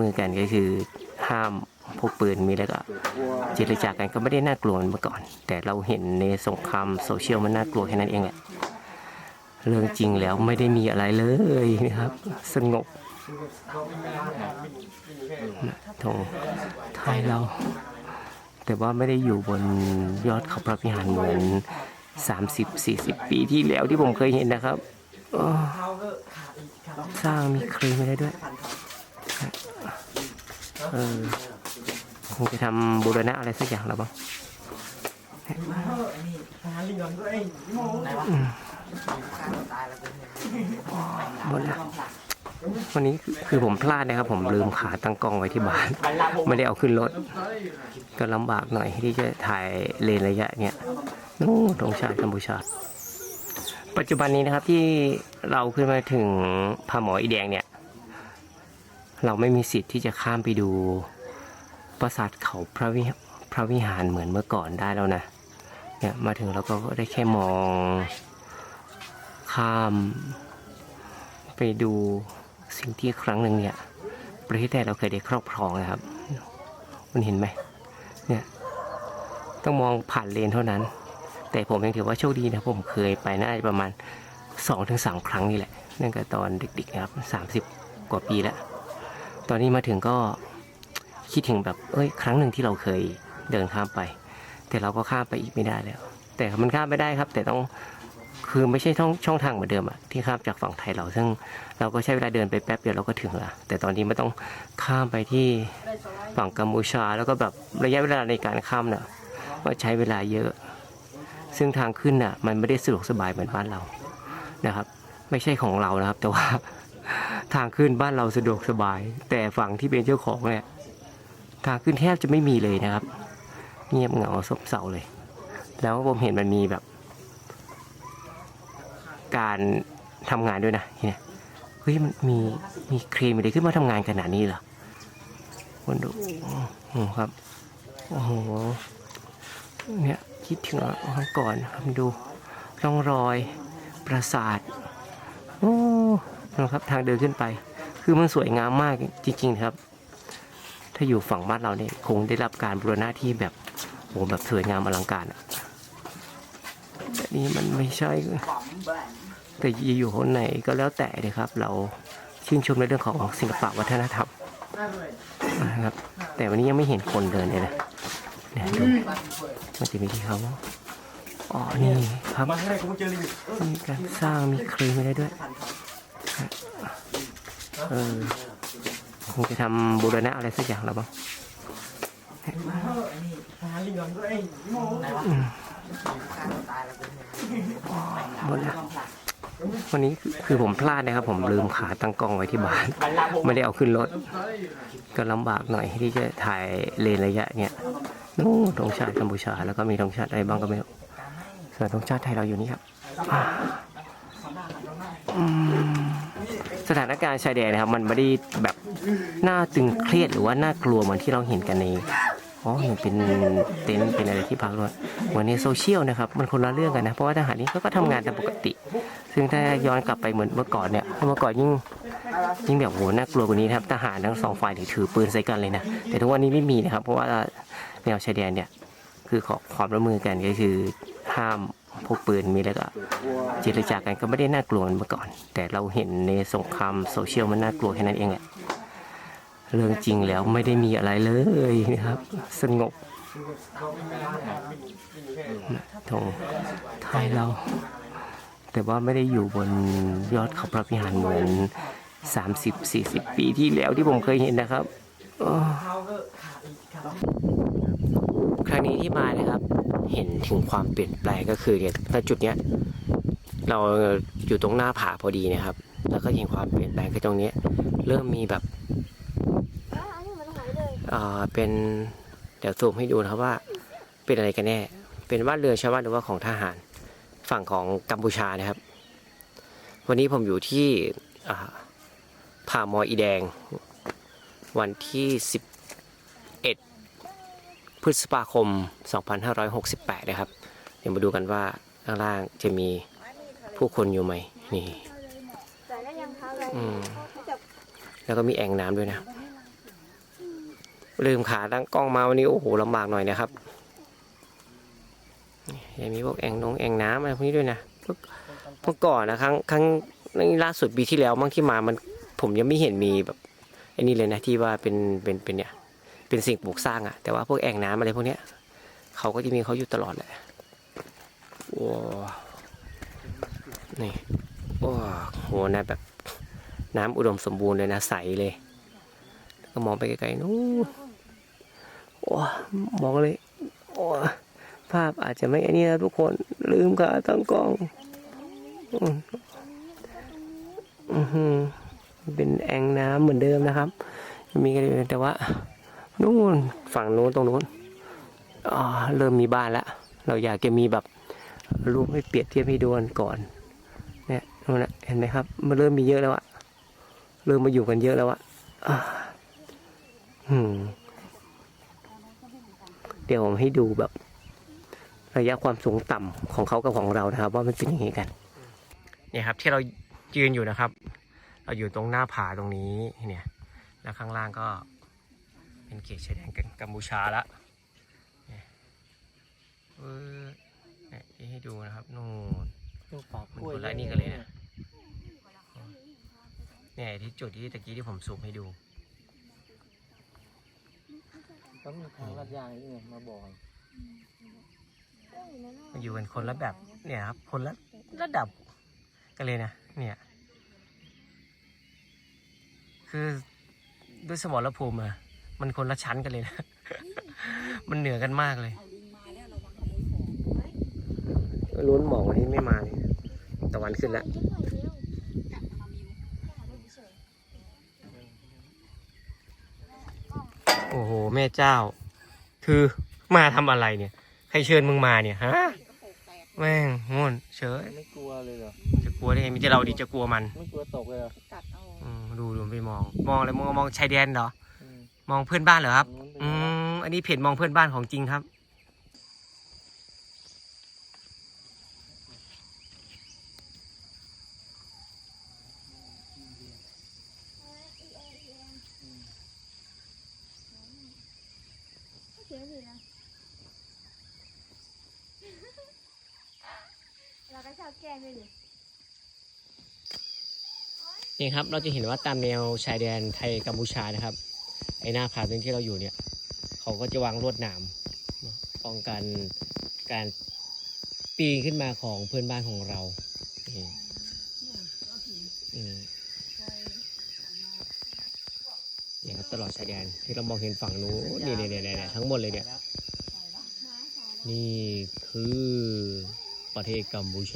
มือกันก็คือห้ามพกปืนมีแล้วก็เจรจากันก็ไม่ได้น่ากลัวเหมือนเมื่อก่อน แต่เราเห็นในสงครามโซเชียลมันน่ากลัวแค่นั้นเองแหละเรื่องจริงแล้วไม่ได้มีอะไรเลยนะครับ สงบธงไทยเรา แต่ว่าไม่ได้อยู่บนยอดเขาพระวิหารเหมือน 30-40 ปีที่แล้วที่ผมเคยเห็นนะครับสร้างมีเครนมาได้ด้วย เออคงจะทำบูรณะอะไรสักอย่างแล้วบ้างหมดแล้ววันนี้คือคือผมพลาดนะครับ ผมลืมขาตั้งกล้องไว้ที่บ้าน ไม่ได้เอาขึ้นรถ ก็ลำบากหน่อยที่จะถ่ายเลนระยะเนี่ยนู่นตรงชาติกัมพูชา ปัจจุบันนี้นะครับที่เราขึ้นมาถึงพาหมออีแดงเนี่ย เราไม่มีสิทธิ์ที่จะข้ามไปดูปราสาทเขาพระวิพระวิหารเหมือนเมื่อก่อนได้แล้วนะเนี่ยมาถึงเราก็ได้แค่มอง ข้าม ไปดูสิ่งที่ครั้งหนึ่งเนี่ยประเทศไทยเราเคยได้ครอบครองนะครับ มันเห็นไหมเนี่ยต้องมองผ่านเลนเท่านั้น แต่ผมยังถือว่าโชคดีนะผมเคยไปน่าจะประมาณสองถึงสามครั้งนี่แหละนั่นก็ตอนเด็กๆนะครับสามสิบกว่าปีแล้ว ตอนนี้มาถึงก็คิดถึงแบบเอ้ย ครั้งหนึ่งที่เราเคยเดินข้ามไป แต่เราก็ข้ามไปอีกไม่ได้แล้ว แต่มันข้ามไม่ได้ครับ แต่ต้องคือไม่ใช่ช่องช่องทางเหมือนเดิมอะที่ข้ามจากฝั่งไทยเราซึ่งเราก็ใช้เวลาเดินไปแป๊บเดียวเราก็ถึงละแต่ตอนนี้ไม่ต้องข้ามไปที่ฝั่งกัมพูชา แล้วก็แบบระยะเวลาในการข้ามน่ะก็ใช้เวลาเยอะ ซึ่งทางขึ้นน่ะมันไม่ได้สะดวกสบายเหมือนบ้านเรานะครับ ไม่ใช่ของเรานะครับ แต่ว่า ทางขึ้นบ้านเราสะดวกสบาย แต่ฝั่งที่เป็นเจ้าของเนี่ยทางขึ้นแทบจะไม่มีเลยนะครับ เงียบเหงาซบเซาเลย แล้วผมเห็นมันมีแบบ การทำงานด้วยนะเนี่ยเฮ้ยมันมีมีเครนอะไรขึ้นมาทำงานขนาดนี้เหรอคนดูโอืมครับโอ้โหเนี่ยคิดถึงก่อนครับดูร่องรอยปราสาท นะครับทางเดินขึ้นไป คือมันสวยงามมากจริง ๆ ครับ ถ้าอยู่ฝั่งบ้านเราเนี่ยคงได้รับการบูรณะที่แบบโหแบบสวยงามอลังการอะแต่นี่มันไม่ใช่ แต่จะอยู่คนไหนก็แล้วแต่เลยครับ เราชื่นชมในเรื่องของศิลปะวัฒนธรรมนะครับ แต่วันนี้ยังไม่เห็นคนเดินเลยนะเนี่ยดูมันจะมีที่เขาอ๋อนี่ครับมาให้กูเจอลิมิตมีการสร้างมีเครนมาได้ด้วย เออคงจะทำบูรณะอะไรสักอย่างแล้วบ้างหาลิงก่อนด้วยหมดแล้ววันนี้คือคือผมพลาดนะครับ ผมลืมขาตั้งกล้องไว้ที่บ้าน ไม่ได้เอาขึ้นรถ ก็ลำบากหน่อยที่จะถ่ายเลนระยะเนี่ยนู่นธงชาติกัมพูชา แล้วก็มีธงชาติอะไรบ้างก็ไม่รู้ส่วนธงชาติไทยเราอยู่นี่ครับอ่าอืม สถานการณ์ชายแดนนะครับ มันไม่ได้แบบน่าตึงเครียดหรือว่าน่ากลัวเหมือนที่เราเห็นกันในอ๋อมันเป็นเต็นท์เป็นอะไรที่พักด้วยเหมือนในโซเชียลนะครับ มันคนละเรื่องกันนะ เพราะว่าทหารนี้เขาก็ทำงานตามปกติ ซึ่งถ้าย้อนกลับไปเหมือนเมื่อก่อนเนี่ยเมื่อก่อนยิ่งยิ่งแบบโหน่ากลัวกว่านี้นะครับทหารทั้งสองฝ่ายถือปืนใส่กันเลยนะแต่ทุกวันนี้ไม่มีนะครับ เพราะว่าแนวชายแดนเนี่ยคือขอความร่วมมือกันก็คือห้าม กปืนมีแล้วก็เจรจากันก็ไม่ได้น่ากลัวเหมือนเมื่อก่อน แต่เราเห็นในสงครามโซเชียลมันน่ากลัวแค่นั้นเองแหละเรื่องจริงแล้วไม่ได้มีอะไรเลยนะครับ สงบธงไทยเรา แต่ว่าไม่ได้อยู่บนยอดเขาพระวิหารเหมือน 30-40 ปีที่แล้วที่ผมเคยเห็นนะครับครั้งนี้ที่มานะครับ เห็นถึงความเปลี่ยนแปลงก็คือเนี่ยณจุดเนี้ยเราอยู่ตรงหน้าผาพอดีนะครับ แล้วก็เห็นความเปลี่ยนแปลงคือตรงเนี้ยเริ่มมีแบบอันนี้มันหาเป็นเดี๋ยวซูมให้ดูนะครับว่าเป็นอะไรกันแน่ เป็นบ้าเรือชาวบ้านหรือว่าของทหารฝั่งของกัมพูชานะครับ วันนี้ผมอยู่ที่อ่าผามออีแดง วันที่11 พฤษภาคม 2568 นะครับ เดี๋ยวมาดูกันว่าข้างล่างจะมีผู้คนอยู่ไหมนี่แต่ก็ยังเท้าเลยอืมจับแล้วก็มีแอ่งน้ำด้วยนะ ลืมขาตั้งกล้องมาวันนี้ โอ้โหลำบากหน่อยนะครับยังมีพวกแองนงแองน้ำอะไรพวกนี้ด้วยนะเมื่อเมื่อก่อนนะครั้งครั้งนี่ล่าสุดปีที่แล้วมั้งที่มามันผมยังไม่เห็นมีแบบไอ้นี่เลยนะที่ว่าเป็นเป็นเป็นเนี่ย เป็นสิ่งปลูกสร้างอะแต่ว่าพวกแอ่งน้ำอะไรพวกเนี้ยเขาก็จะมีเขาอยู่ตลอดแหละว้าวนี่ว้าวโหนะแบบน้ำอุดมสมบูรณ์เลยนะใสเลยก็มองไปไกลๆนู้นโอ้มองเลยโอ้ภาพอาจจะไม่อันนี้นะทุกคนลืมขาตั้งกล้องอือหือเป็นแอ่งน้ำเหมือนเดิมนะครับ มีกันอยู่แต่ว่า นู่นฝั่งนู้นตรงนู้นอ่าเริ่มมีบ้านแล้วเราอยากจะมีแบบรูปให้เปรียบเทียบให้ดูกันก่อน เนี่ยนู่นนะเห็นไหมครับ มันเริ่มมีเยอะแล้วอะเริ่มมาอยู่กันเยอะแล้วอะอ่าอืมเดี๋ยวผมให้ดูแบบ ระยะความสูงต่ำของเขากับของเรานะครับ ว่ามันเป็นยังไงกัน เนี่ยครับ ที่เรายืนอยู่นะครับ เราอยู่ตรงหน้าผาตรงนี้เนี่ย แล้วข้างล่างก็ เป็นเขตชายแดนกัมพูชาละเนี่ยเออเนี่ยที่ให้ดูนะครับนู่นตัวปากมันคนละนี่กันเลยนะเนี่ยที่จุดที่ตะกี้ที่ผมซูมให้ดูก็มีทางลาดยางนี่ไงมาบอกมันอยู่กันคนละแบบเนี่ยครับคนละระดับกันเลยนะเนี่ยคือด้วยสมรภูมิอะ มันคนละชั้นกันเลยนะ มันเหนือกันมากเลยล้วนหมอกวันนี้ไม่มาเลยตะวันขึ้นแล้วโอ้โห แม่เจ้า คือมาทำอะไรเนี่ย ใครเชิญมึงมาเนี่ยฮะแม่งง่วนเฉยไม่กลัวเลยเหรอจะกลัวได้ไงมีแต่เราดีจะกลัวมัน ไม่กลัวตกเลยเหรอกัดเอาอืมดูดูไปมอง มองอะไรมองมองชายแดนเหรออื มมองเพื่อนบ้านเหรอครับทางนู้นเป็นอืไงมอันนี้เพจมองเพื่อนบ้านของจริงครับเสียสินะเราก็ชอบแกล้งด้วยดินี่ครับ เราจะเห็นว่าตามแนวชายแดนไทยกัมพูชานะครับ ไอ้หน้าผาตรงที่เราอยู่เนี่ยเขาก็จะวางลวดหนามป้องกันการปีนขึ้นมาของเพื่อนบ้านของเราเนี่ยครับตลอดชายแดนที่เรามองเห็นฝั่งนู้นนี่เนี่นี่ทั้งหมดเลยเนี่ยนี่คือประเทศกัมพูชา